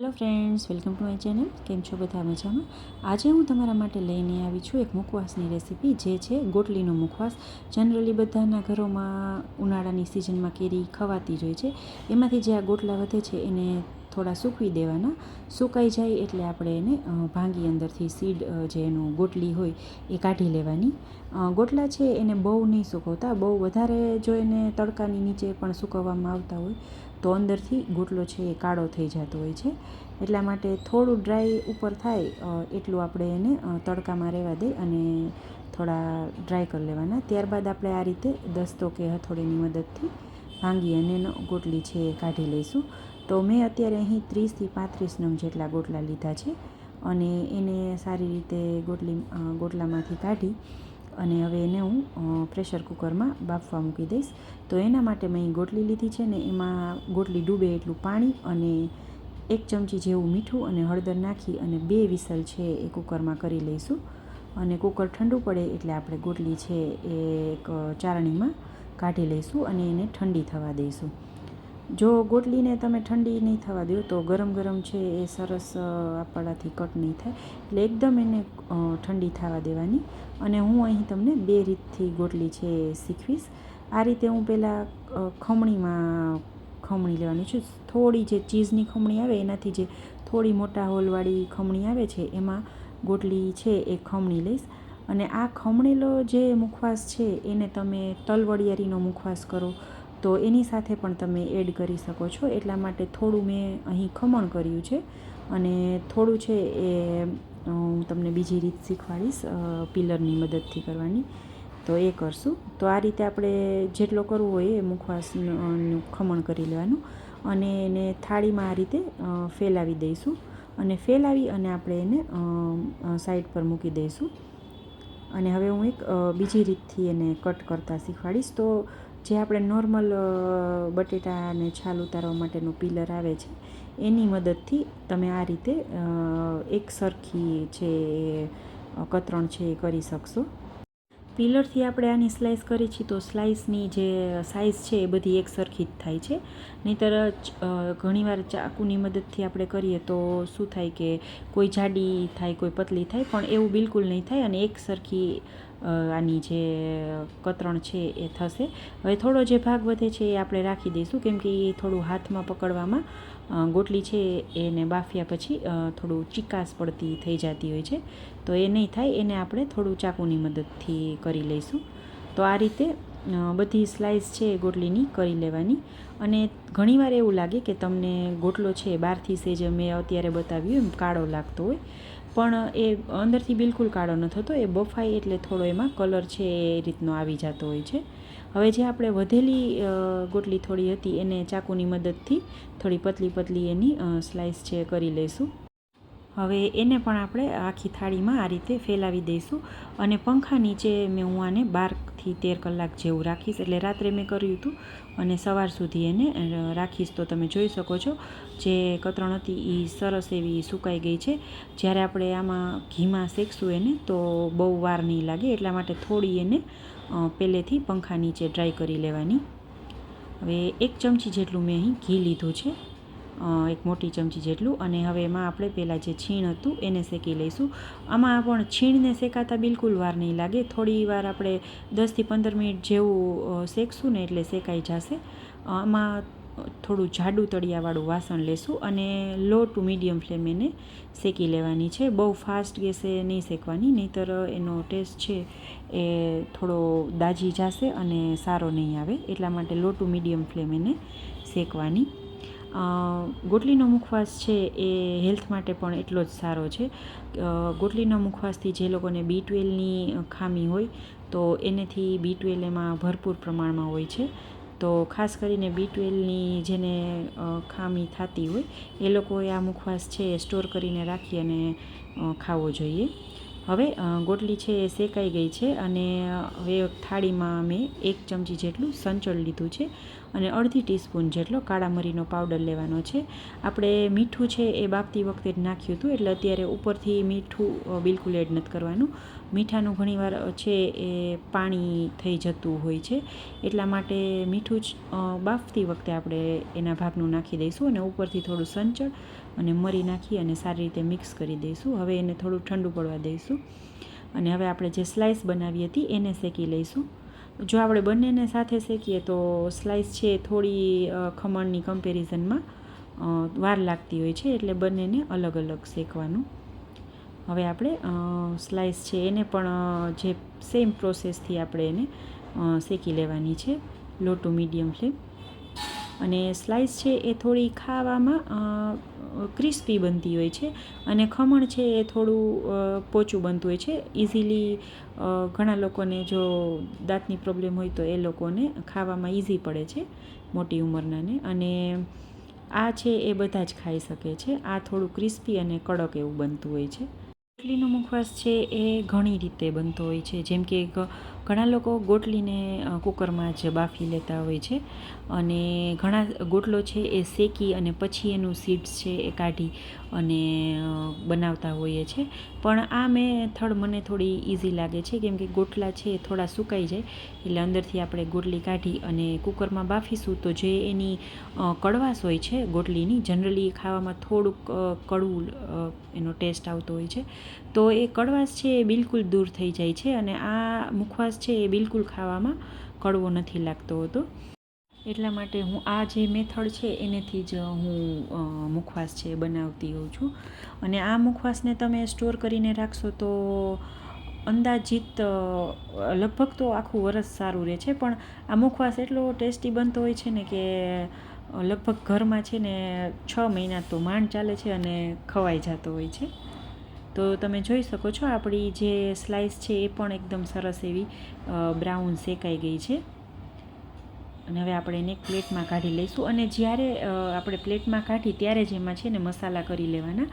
Hello friends, welcome to my channel. કેમ છો બધા મજામાં? આજે હું તમારા માટે લઈને આવી છું એક મુખવાસની રેસીપી, જે છે ગોટલીનો મુખવાસ. જનરલી બધાના ઘરોમાં ઉનાળાની સિઝનમાં કેરી ખવાતી જ હોય છે. એમાંથી જે આ ગોટલા વધે છે એને થોડા સૂકવી દેવાના. સુકાઈ જાય એટલે આપણે એને ભાંગી અંદરથી સીડ જે એનું ગોટલી હોય એ કાઢી લેવાની. ગોટલા છે એને બહુ નહીં સૂકવતા. બહુ વધારે જો એને તડકાની નીચે પણ સૂકવવામાં આવતા હોય તો અંદરથી ગોટલો છે એ કાળો થઈ જતો હોય છે. એટલા માટે થોડું ડ્રાય ઉપર થાય એટલું આપણે એને તડકામાં રહેવા દઈ અને થોડા ડ્રાય કરી લેવાના. ત્યારબાદ આપણે આ રીતે દસ્તો કે હથોડીની મદદથી ભાંગી અને ગોટલી છે એ કાઢી લઈશું. તો મેં અત્યારે અહીં ત્રીસથી પાંત્રીસ નંગ જેટલા ગોટલા લીધા છે અને એને સારી રીતે ગોટલી ગોટલામાંથી કાઢી અને હવે એને હું પ્રેશર કુકરમાં બાફવા મૂકી દઈશ. તો એના માટે મેં ગોટલી લીધી છે ને એમાં ગોટલી ડૂબે એટલું પાણી અને એક ચમચી જેવું મીઠું અને હળદર નાખી અને બે વિસલ છે એ કુકરમાં કરી લઈશું. અને કુકર ઠંડુ પડે એટલે આપણે ગોટલી છે એ એક ચારણીમાં કાઢી લઈશું અને એને ઠંડી થવા દઈશું. જો ગોટલીને તમે ઠંડી નહીં થવા દો, તો ગરમ ગરમ છે એ સરસ આપણાથી કટ નહીં થાય. એટલે એકદમ એને ઠંડી થવા દેવાની. અને હું અહીં તમને બે રીતથી ગોટલી છે એ શીખવીશ. આ રીતે હું પહેલાં ખમણીમાં ખમણી લેવાની છું. થોડી જે ચીઝની ખમણી આવે, એનાથી જે થોડી મોટા હોલવાળી ખમણી આવે છે, એમાં ગોટલી છે એ ખમણી લઈશ. અને આ ખમણેલો જે મુખવાસ છે, એને તમે તલવડિયારીનો મુખવાસ કરો. તો એની સાથે પણ તમે એડ કરી શકો છો. એટલા માટે થોડું મેં અહીં ખમણ કર્યું છે. અને થોડું છે એ હું તમને બીજી રીત શીખવાડીશ પિલરની મદદથી કરવાની. તો એ કરશું. તો આ રીતે આપણે જેટલો કરવું હોય એ મુખવાસનું ખમણ કરી લેવાનું. અને એને થાળીમાં આ રીતે ફેલાવી દઈશું. અને ફેલાવી અને આપણે એને સાઈડ પર મૂકી દઈશું. અને હવે હું એક બીજી રીતથી એને કટ કરતાં શીખવાડીશ. તો જે આપણે નોર્મલ બટેટાને છાલ ઉતારવા માટેનું પિલર આવે છે, એની મદદથી તમે આ રીતે એક સરખી છે કતરણ છે એ કરી શકશો. પિલરથી આપણે આની સ્લાઇસ કરી છીએ તો સ્લાઇસની જે સાઇઝ છે એ બધી એક સરખી જ થાય છે. નહીંતર ઘણીવાર ચાકુની મદદથી આપણે કરીએ તો શું થાય કે કોઈ જાડી થાય, કોઈ પતલી થાય, પણ એવું બિલકુલ નહીં થાય અને એક સરખી આની જે કતરણ છે એ થશે. હવે થોડો જે ભાગ વધે છે એ આપણે રાખી દઈશું, કેમ કે એ થોડું હાથમાં પકડવામાં ગોટલી છે એને બાફ્યા પછી થોડું ચિકાસ પડતી થઈ જતી હોય છે. તો એ નહીં થાય, એને આપણે થોડું ચાકુની મદદથી કરી લઈશું. તો આ રીતે બધી સ્લાઇસ છે એ ગોટલીની કરી લેવાની. અને ઘણીવાર એવું લાગે કે તમને ગોટલો છે બહારથી સેજ મેં અત્યારે બતાવ્યું એમ કાળો લાગતો હોય. પણ એ અંદરથી બિલકુલ કાળો ન થતો, એ બફાય એટલે થોડો એમાં કલર છે એ રીતનો આવી જતો હોય છે. હવે જે આપણે વધેલી ગોટલી થોડી હતી એને ચાકુની મદદથી થોડી પતલી પતલી એની સ્લાઇસ છે કરી લઈશું. હવે એને પણ આપણે આખી થાળીમાં આ રીતે ફેલાવી દઈશું અને પંખા નીચે મેં હું આને બારથી તેર કલાક જેવું રાખીશ. એટલે રાત્રે મેં કર્યું હતું અને સવાર સુધી એને રાખીશ. તો તમે જોઈ શકો છો, જે કતરણ હતી એ સરસ એવી સુકાઈ ગઈ છે. જ્યારે આપણે આમાં ઘીમાં શેકશું એને, તો બહુ વાર નહીં લાગે. એટલા માટે થોડી એને પહેલેથી પંખા નીચે ડ્રાય કરી લેવાની. હવે એક ચમચી જેટલું મેં અહીં ઘી લીધું છે. એક મોટી ચમચી જેટલું અને હવે એમાં આપણે પહેલાં જે છીણ હતું એને શેકી લઈશું. આમાં પણ છીણને શેકાતા બિલકુલ વાર નહીં લાગે. થોડી વાર આપણે દસથી પંદર મિનિટ જેવું શેકશું ને એટલે શેકાઈ જશે. આમાં થોડું જાડું તળિયાવાળું વાસણ લેશું અને લો ટુ મીડિયમ ફ્લેમ એને શેકી લેવાની છે. બહુ ફાસ્ટ ગેસે નહીં શેકવાની, નહીંતર એનો ટેસ્ટ છે એ થોડો દાજી જશે અને સારો નહીં આવે. એટલા માટે લો ટુ મીડિયમ ફ્લેમ એને શેકવાની. ગોટલીનો મુખવાસ છે એ હેલ્થ માટે પણ એટલો જ સારો છે. ગોટલીના મુખવાસથી જે લોકોને બી ટ્વેલ્વની ખામી હોય, તો એનેથી બી ટ્વેલ એમાં ભરપૂર પ્રમાણમાં હોય છે. તો ખાસ કરીને બી ટ્વેલ્વની જેને ખામી થતી હોય, એ લોકોએ આ મુખવાસ છે એ સ્ટોર કરીને રાખી અને ખાવો જોઈએ. હવે ગોટલી છે એ શેકાઈ ગઈ છે અને હવે થાળીમાં મેં એક ચમચી જેટલું સંચળ લીધું છે અને અડધી ટીસ્પૂન જેટલો કાળા મરીનો પાવડર લેવાનો છે. આપણે મીઠું છે એ બાફતી વખતે જ નાખ્યું હતું એટલે અત્યારે ઉપરથી મીઠું બિલકુલ એડ નથી કરવાનું. મીઠાનું ઘણીવાર છે એ પાણી થઈ જતું હોય છે. એટલા માટે મીઠું જ બાફતી વખતે આપણે એના ભાગનું નાખી દઈશું અને ઉપરથી થોડું સંચળ અને મરી નાખી અને સારી રીતે મિક્સ કરી દઈશું. હવે એને થોડું ઠંડુ પડવા દઈશું. અને હવે આપણે જે સ્લાઇસ બનાવી હતી એને શેકી લઈશું. જો આપણે બંનેને સાથે શેકીએ તો સ્લાઇસ છે થોડી ખમણની કમ્પેરિઝનમાં વાર લાગતી હોય છે એટલે બંનેને અલગ અલગ શેકવાનું. હવે આપણે સ્લાઇસ છે એને પણ જે સેમ પ્રોસેસથી આપણે એને શેકી લેવાની છે લો ટુ મીડિયમ ફ્લેમ અને સ્લાઇસ છે એ થોડી ખાવામાં ક્રિસ્પી બનતી હોય છે અને ખમણ છે એ થોડું પોચું બનતું હોય છે. ઇઝીલી ઘણા લોકોને જો દાંતની પ્રોબ્લેમ હોય તો એ લોકોને ખાવામાં ઇઝી પડે છે મોટી ઉંમરનાને અને આ છે એ બધા જ ખાઈ શકે છે. આ થોડું ક્રિસ્પી અને કડક એવું બનતું હોય છે. ગોટલીનો મુખવાસ છે એ ઘણી રીતે બનતો હોય છે. જેમ કે ગ- ઘણા લોકો ગોટલીને કુકરમાં જ બાફી લેતા હોય છે અને ઘણા ગોટલો છે એ શેકી અને પછી એનું સીડ્સ છે એ કાઢી અને બનાવતા હોઈએ છે. પણ આ મેથડ મને થોડી ઇઝી લાગે છે કેમ કે ગોટલા છે એ થોડા સુકાઈ જાય એટલે અંદરથી આપણે ગોટલી કાઢી અને કુકરમાં બાફીશું તો જે એની કડવાશ હોય છે ગોટલીની જનરલી ખાવામાં થોડુંક કડવું એનો ટેસ્ટ આવતો હોય છે. તો એ કડવાશ છે એ બિલકુલ દૂર થઈ જાય છે અને આ મુખવાસ છે એ બિલકુલ ખાવામાં કડવો નથી લાગતો હોતો. એટલા માટે હું આ જે મેથડ છે એનેથી જ હું મુખવાસ છે બનાવતી હોઉં છું. અને આ મુખવાસને તમે સ્ટોર કરીને રાખશો તો અંદાજિત લગભગ તો આખું વરસ સારું રહે છે. પણ આ મુખવાસ એટલો ટેસ્ટી બનતો હોય છે ને કે લગભગ ઘરમાં છે ને છ મહિના તો માંડ ચાલે છે અને ખવાઈ જતો હોય છે. તો તમે જોઈ શકો છો આપણી જે સ્લાઇસ છે એ પણ એકદમ સરસ એવી બ્રાઉન શેકાઈ ગઈ છે. અને હવે આપણે એને પ્લેટમાં કાઢી લઈશું. અને જ્યારે આપણે પ્લેટમાં કાઢી ત્યારે જ એમાં છે ને મસાલા કરી લેવાના.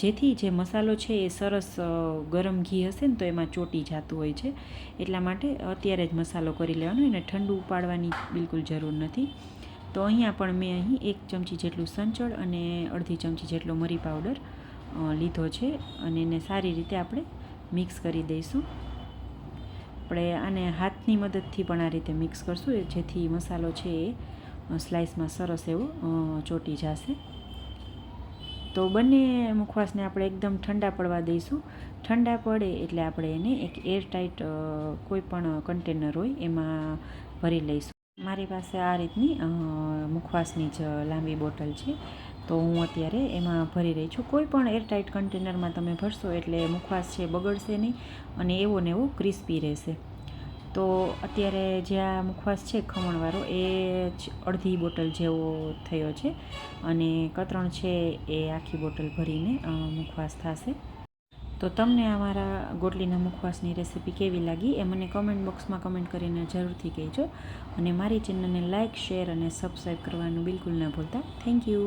જેથી જે મસાલો છે એ સરસ ગરમ ઘી હશે ને તો એમાં ચોટી જતું હોય છે. એટલા માટે અત્યારે જ મસાલો કરી લેવાનો. એને ઠંડુ ઉપાડવાની બિલકુલ જરૂર નથી. તો અહીંયા પણ મેં અહીં એક ચમચી જેટલું સંચળ અને અડધી ચમચી જેટલો મરી પાવડર લીધો છે અને એને સારી રીતે આપણે મિક્સ કરી દઈશું. આપણે આને હાથની મદદથી પણ આ રીતે મિક્સ કરશું. જેથી મસાલો છે એ સ્લાઇસમાં સરસ એવો ચોટી જશે. તો બંને મુખવાસને આપણે એકદમ ઠંડા પડવા દઈશું. ઠંડા પડે એટલે આપણે એને એક એરટાઇટ કોઈ પણ કન્ટેનર હોય એમાં ભરી લઈશું. મારી પાસે આ રીતની મુખવાસની જ લાંબી બોટલ છે. તો હું અત્યારે એમાં ભરી રહી છું. કોઈ પણ એરટાઇટ કન્ટેનરમાં તમે ભરશો એટલે મુખવાસ છે, બગડશે નહીં અને એવો ને એવો ક્રિસ્પી રહેશે. તો અત્યારે જે આ મુખવાસ છે ખમણવાળો, એ જ અડધી બોટલ જેવો થયો છે અને કતરણ છે એ આખી બોટલ ભરીને મુખવાસ થશે. તો તમને અમારા ગોટલીના મુખવાસની રેસીપી કેવી લાગી એ મને કમેન્ટ બોક્સમાં કમેન્ટ કરીને જરૂરથી કહેજો. અને મારી ચેનલને લાઇક શેર અને સબસ્ક્રાઈબ કરવાનું બિલકુલ ના ભૂલતા. Thank you